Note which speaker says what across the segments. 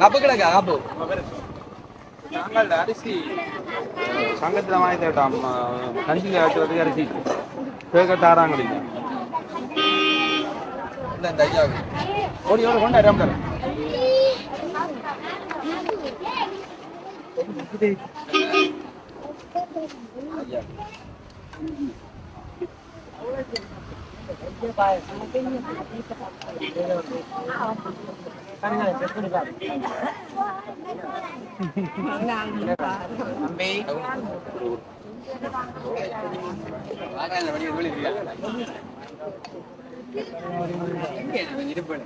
Speaker 1: Cup கிடக்கா cup
Speaker 2: நாங்கள் அரிசி சங்கத்தில் வாங்கி தரட்டாம் கஞ்சியில் வைக்கிறதுக்கு அரிசி கேட்க தாராங்க
Speaker 1: இந்த இந்த ஐயாவுக்கு
Speaker 2: ஓடி ஓடி கொண்டா அம்மா
Speaker 1: ஐயா வாங்க வெளியே இருப்பேன்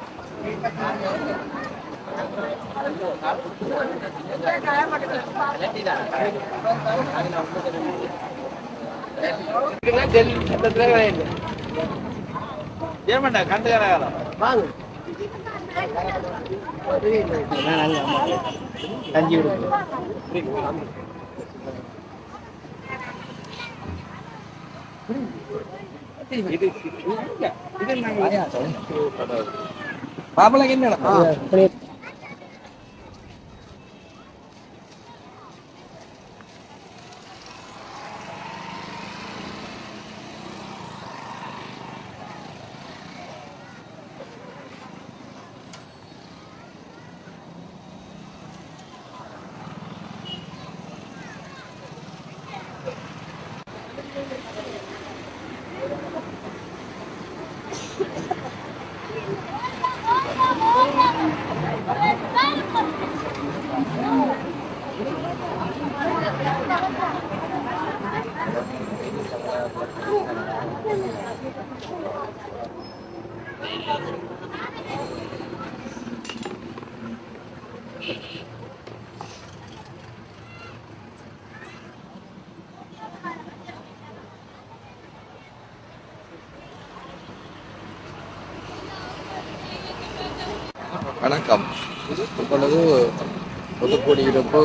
Speaker 2: ஏமாண்டா கண்டுக்காரம்
Speaker 3: வாங்க
Speaker 2: கஞ்சி கொடுக்கு இது
Speaker 1: மாப்பிள்ளைக்கு என்ன வணக்கம். இப்பொழுது புதுக்குடியிருப்பு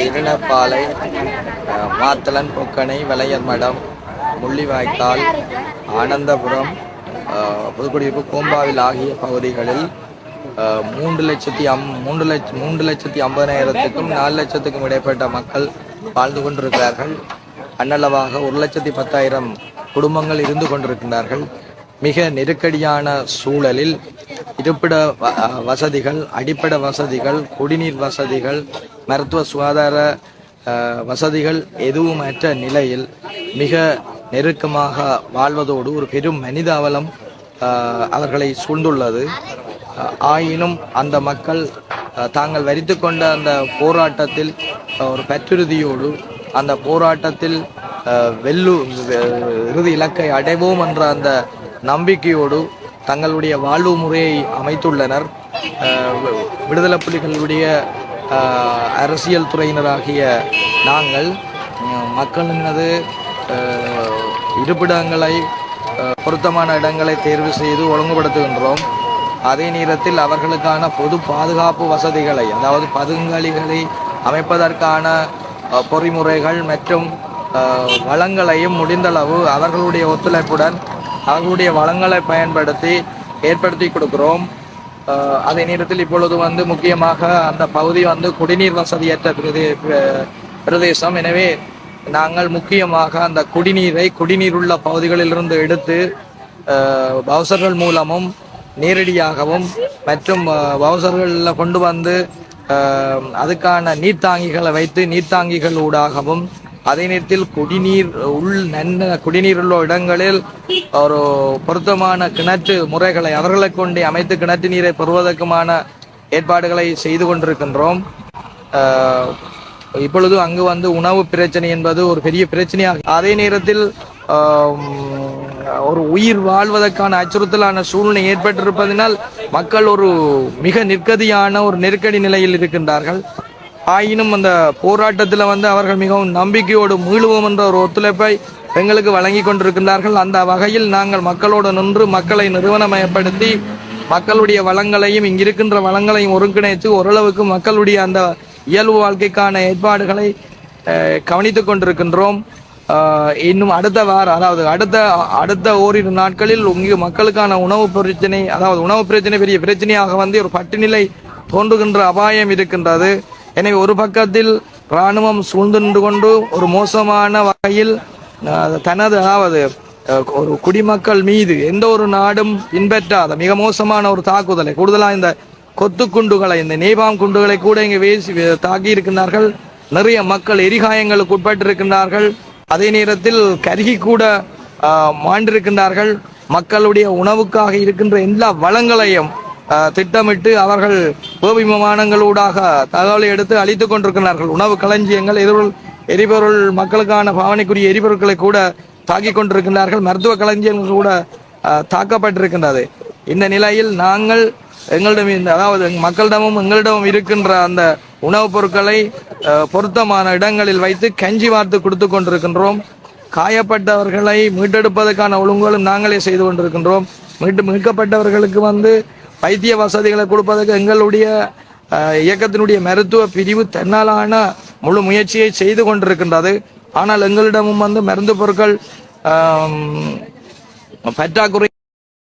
Speaker 1: இருணப்பாலை மாத்தலன் மாத்தளன் பொக்கனை வளையர் மடம் முள்ளிவாய்க்கால் ஆனந்தபுரம் புதுக்குடியிருப்பு கோம்பாவில் ஆகிய பகுதிகளில் மூன்று லட்சத்தி அம் மூன்று லட்ச மூன்று லட்சத்தி ஐம்பதாயிரத்துக்கும் நாலு லட்சத்துக்கும் இடைப்பட்ட மக்கள் வாழ்ந்து கொண்டிருக்கிறார்கள். அன்னளவாக ஒரு லட்சத்தி பத்தாயிரம் குடும்பங்கள் இருந்து கொண்டிருக்கின்றார்கள். மிக நெருக்கடியான சூழலில் இருப்பிட வ- வசதிகள் அடிப்படை வசதிகள் குடிநீர் வசதிகள் மருத்துவ சுகாதார வசதிகள் எதுவுமற்ற நிலையில் மிக நெருக்கமாக வாழ்வதோடு ஒரு பெரும் மனித அவலம் அவர்களை சூழ்ந்துள்ளது. ஆயினும் அந்த மக்கள் தாங்கள் வரித்து கொண்ட அந்த போராட்டத்தில் ஒரு பற்றுறுதியோடு அந்த போராட்டத்தில் வெல்லு இறுதி இலக்கை அடைவோம் என்ற அந்த நம்பிக்கையோடு தங்களுடைய வாழ்வு முறையை அமைத்துள்ளனர். விடுதலை புலிகளுடைய அரசியல் துறையினராகிய நாங்கள் மக்களினது இருப்பிடங்களை பொருத்தமான இடங்களை தேர்வு செய்து ஒழுங்குபடுத்துகின்றோம். அதே நேரத்தில் அவர்களுக்கான பொது பாதுகாப்பு வசதிகளை அதாவது பதுங்கலிகளை அமைப்பதற்கான பொறிமுறைகள் மற்றும் வளங்களையும் முடிந்தளவு அவர்களுடைய ஒத்துழைப்புடன் அவர்களுடைய வளங்களை பயன்படுத்தி ஏற்படுத்தி கொடுக்கிறோம். அதே நேரத்தில் இப்பொழுது வந்து முக்கியமாக அந்த பகுதி வந்து குடிநீர் வசதியற்ற பிரதே பிரதேசம். எனவே நாங்கள் முக்கியமாக அந்த குடிநீரை குடிநீர் உள்ள பகுதிகளிலிருந்து எடுத்து பவுசர்கள் மூலமும் நேரடியாகவும் மற்றும் பவுசர்களில் கொண்டு வந்து அதுக்கான நீர்த்தாங்கிகளை வைத்து நீர்த்தாங்கிகள் ஊடாகவும் அதே நேரத்தில் குடிநீர் உள் நன்ன குடிநீர் உள்ள இடங்களில் ஒரு பொருத்தமான கிணற்று முறைகளை அவர்களை கொண்டே அமைத்து கிணற்று நீரை பெறுவதற்குமான ஏற்பாடுகளை செய்து கொண்டிருக்கின்றோம். இப்பொழுது அங்கு வந்து உணவு பிரச்சனை என்பது ஒரு பெரிய பிரச்சனையாக அதே நேரத்தில் ஒரு உயிர் வாழ்வதற்கான அச்சுறுத்தலான சூழ்நிலை ஏற்பட்டிருப்பதனால் மக்கள் ஒரு மிக நிற்கதியான ஒரு நெருக்கடி நிலையில் இருக்கின்றார்கள். ஆயினும் அந்த போராட்டத்தில் வந்து அவர்கள் மிகவும் நம்பிக்கையோடு மீளுவோம் என்ற ஒரு ஒத்துழைப்பை எங்களுக்கு வழங்கி கொண்டிருக்கின்றார்கள். அந்த வகையில் நாங்கள் மக்களோடு நின்று மக்களை நிறுவனமயப்படுத்தி மக்களுடைய வளங்களையும் இங்கிருக்கின்ற வளங்களையும் ஒருங்கிணைத்து ஓரளவுக்கு மக்களுடைய அந்த இயல்பு வாழ்க்கைக்கான ஏற்பாடுகளை அஹ், கவனித்துக் கொண்டிருக்கின்றோம். இன்னும் அடுத்த வாரம் அதாவது அடுத்த அடுத்த ஓரிரு நாட்களில் உங்க மக்களுக்கான உணவு பிரச்சனை அதாவது உணவு பிரச்சனை பெரிய பிரச்சனையாக வந்து ஒரு பட்டுநிலை தோன்றுகின்ற அபாயம் இருக்கின்றது. எனவே ஒரு பக்கத்தில் இராணுவம் சூழ்ந்து நின்று கொண்டு ஒரு மோசமான வகையில் தனது அதாவது ஒரு குடிமக்கள் மீது எந்த ஒரு நாடும் பின்பற்றாத மிக மோசமான ஒரு தாக்குதலை கூடுதலாக இந்த கொத்து குண்டுகளை இந்த நேபாம் குண்டுகளை கூட இங்கே வீசி தாக்கி இருக்கின்றார்கள். நிறைய மக்கள் எரிகாயங்களுக்கு உட்பட்டிருக்கின்றார்கள். அதே நேரத்தில் கருகி கூட மாண்டிருக்கின்றார்கள். மக்களுடைய உணவுக்காக இருக்கின்ற எல்லா வளங்களையும் திட்டமிட்டு அவர்கள் கோபி விமானங்களூடாக தகவலை எடுத்து அழித்து கொண்டிருக்கிறார்கள் உணவு களஞ்சியங்கள் எரிபொருள் எரிபொருள் மக்களுக்கான பாவனைக்குரிய எரிபொருட்களை கூட தாக்கி கொண்டிருக்கின்றார்கள். மருத்துவ களஞ்சியங்கள் கூட தாக்கப்பட்டிருக்கின்றது. இந்த நிலையில் நாங்கள் எங்களிடம் இந்த அதாவது மக்களிடமும் எங்களிடமும் இருக்கின்ற அந்த உணவுப் பொருட்களை பொருத்தமான இடங்களில் வைத்து கஞ்சி வார்த்து கொடுத்து கொண்டிருக்கின்றோம். காயப்பட்டவர்களை மீட்டெடுப்பதற்கான ஒழுங்குகளும் நாங்களே செய்து கொண்டிருக்கின்றோம். மீட்டு மீட்கப்பட்டவர்களுக்கு வந்து வைத்திய வசதிகளை கொடுப்பதற்கு எங்களுடைய இயக்கத்தினுடைய மருத்துவ பிரிவு தன்னாலான முழு முயற்சியை செய்து கொண்டிருக்கின்றது. ஆனால் எங்களிடமும் வந்து மருந்து பொருட்கள் பற்றாக்குறை